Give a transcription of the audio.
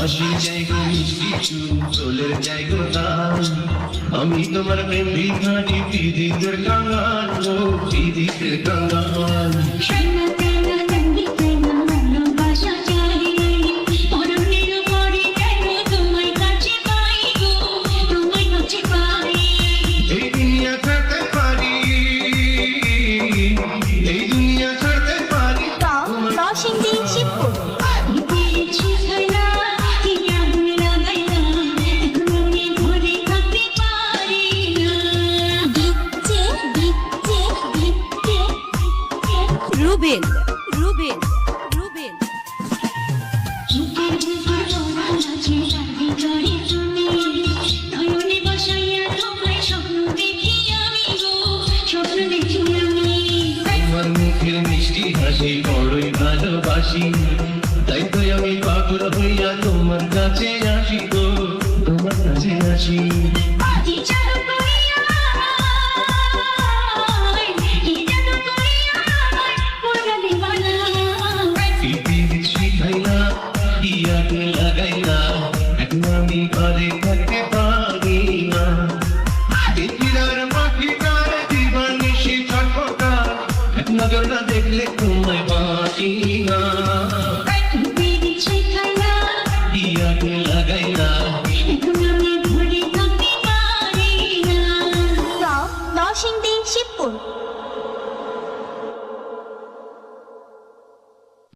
হাসি চাই গো মিষ্টি চুল চলের চাই গো টান আমি তোমার প্রেমে ঘাটি দিদিদের কাঙ্গাল দিদিদের কাঙ্গাল রুবেল রুবেল রুবেল। মিষ্টি হাসি বড়ই ভালোবাসি তাই তো আমি পাগল হইয়া তোমার কাছে আসি তো তোমার কাছে আসি। নজর না দেখলে তোমায় বাঁচি না।